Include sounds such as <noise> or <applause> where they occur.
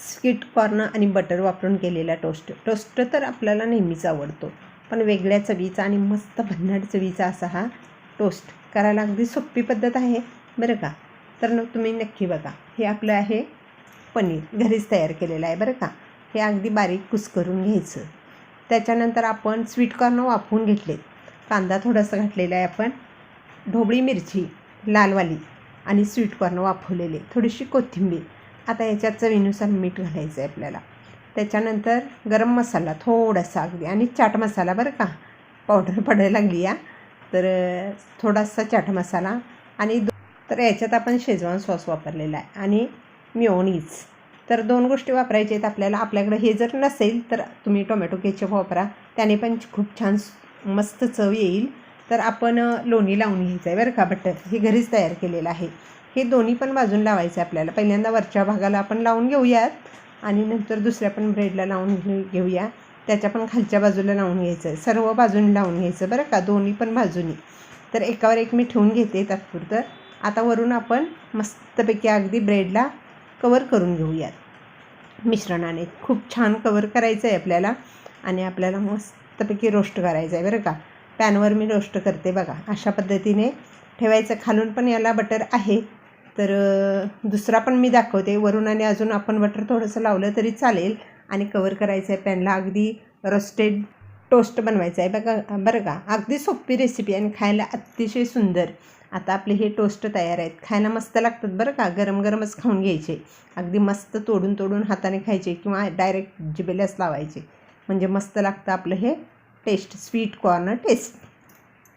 Sweet corn आणि butter वापरून केलेला टोस्ट. टोस्ट तर आपल्याला नेहमीच आवडतो पण वेगळ्या चवीचा आणि मस्त भन्नाट चवीचा असा हा टोस्ट करायला अगदी सोपी पद्धत आहे बरं का? तर न तुम्ही नक्की बघा. हे आपलं आहे पनीर. घरीच तयार केलेलं आहे बरं का? हे अगदी बारीक कुस्करून घ्यायचं. त्याच्यानंतर आपण स्वीट कॉर्न वाफवून घेतले कांदा थोडासा घातलेला आहे आपण. ढोबळी मिरची लालवाली आणि स्वीट कॉर्न वाफवलेले. थोडीशी कोथिंबीर. आता याच्यात चवीनुसार मीठ घालायचं आहे आपल्याला. त्याच्यानंतर गरम मसाला थोडासा अगदी. आणि चाट मसाला बरं का पावडर <laughs> पडायला लागली या. तर थोडासा चाट मसाला आणि दो तर याच्यात आपण शेजवान सॉस वापरलेला आहे. आणि मिओनीज तर दोन गोष्टी वापरायच्या आहेत आपल्याला. आपल्याकडे हे जर नसेल तर तुम्ही टोमॅटो केचप वापरा. त्याने पण खूप छान मस्त चव येईल. तर आपण लोणी लावून घ्यायचं आहे बरं का बटर. हे घरीच तयार केलेलं आहे. हे दोन्ही पण बाजून लावायचं आहे आपल्याला. पहिल्यांदा वरच्या भागाला आपण लावून घेऊयात आणि नंतर दुसऱ्या पण ब्रेडला लावून घेऊ घेऊया. त्याच्या पण खालच्या बाजूला लावून घ्यायचं आहे सर्व बाजूनी लावून घ्यायचं बरं का? दोन्ही पण बाजूनी. तर एकावर एक मी ठेवून घेते तात्पुरतं. आता वरून आपण मस्तपैकी अगदी ब्रेडला कवर करून घेऊयात. मिश्रणाने. खूप छान कवर करायचं आहे आपल्याला आणि आपल्याला मस्तपैकी रोस्ट करायचं आहे बरं का? पॅनवर मी रोस्ट करते बघा. अशा पद्धतीने ठेवायचं. खालून पण याला बटर आहे. तर दुसरा पण मी दाखवते. वरून आणि अजून आपण बटर थोडंसं लावलं तरी चालेल आणि कवर करायचं आहे पॅनला. अगदी रोस्टेड टोस्ट बनवायचं आहे बघा बरं का? अगदी सोपी रेसिपी आणि खायला अतिशय सुंदर. आता आपले हे टोस्ट तयार आहेत. खायला मस्त लागतात बरं का? गरम गरमच खाऊन घ्यायचे. अगदी मस्त तोडून तोडून हाताने खायचे किंवा डायरेक्ट जिबेलाच लावायचे. म्हणजे मस्त लागतं आपलं हे टेस्ट स्वीट कॉर्न टेस्ट